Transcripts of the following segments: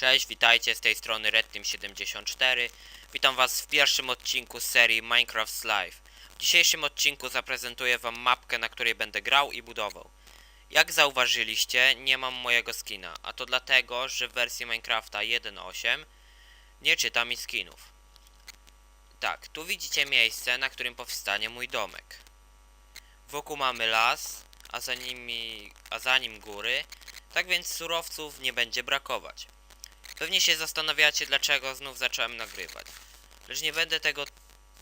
Cześć, witajcie z tej strony RedTeam74. Witam was w pierwszym odcinku z serii Minecraft Live. W dzisiejszym odcinku zaprezentuję wam mapkę, na której będę grał i budował. Jak zauważyliście, nie mam mojego skina, a to dlatego, że w wersji Minecrafta 1.8 nie czyta mi skinów. Tak, tu widzicie miejsce, na którym powstanie mój domek. Wokół mamy las, a za, nimi, a za nim góry, tak więc surowców nie będzie brakować. Pewnie się zastanawiacie, dlaczego znów zacząłem nagrywać. Lecz nie będę tego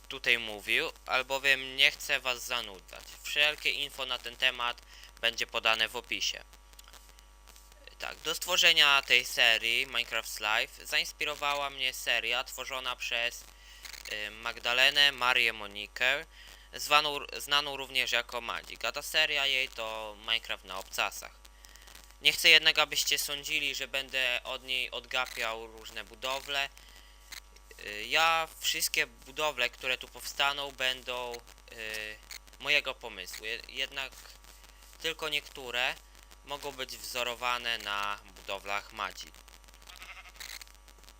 tutaj mówił, albowiem nie chcę was zanudzać. Wszelkie info na ten temat będzie podane w opisie. Tak, do stworzenia tej serii Minecraft Live zainspirowała mnie seria tworzona przez y, Magdalenę Marię Monikę, zwaną, znaną również jako Madzik, a ta seria jej to Minecraft na obcasach. Nie chcę jednak, abyście sądzili, że będę od niej odgapiał różne budowle. Y, Ja wszystkie budowle, które tu powstaną, będą y, mojego pomysłu. Je- Jednak tylko niektóre mogą być wzorowane na budowlach Madzi.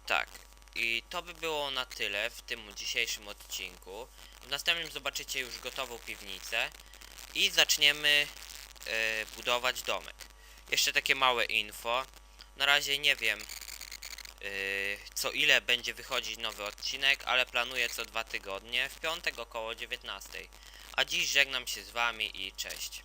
Tak. I to by było na tyle w tym dzisiejszym odcinku. W następnym zobaczycie już gotową piwnicę i zaczniemy y, budować domek. Jeszcze takie małe info. Na razie nie wiem yy, co ile będzie wychodzić nowy odcinek, ale planuję co dwa tygodnie, w piątek około 19. A dziś żegnam się z wami i cześć.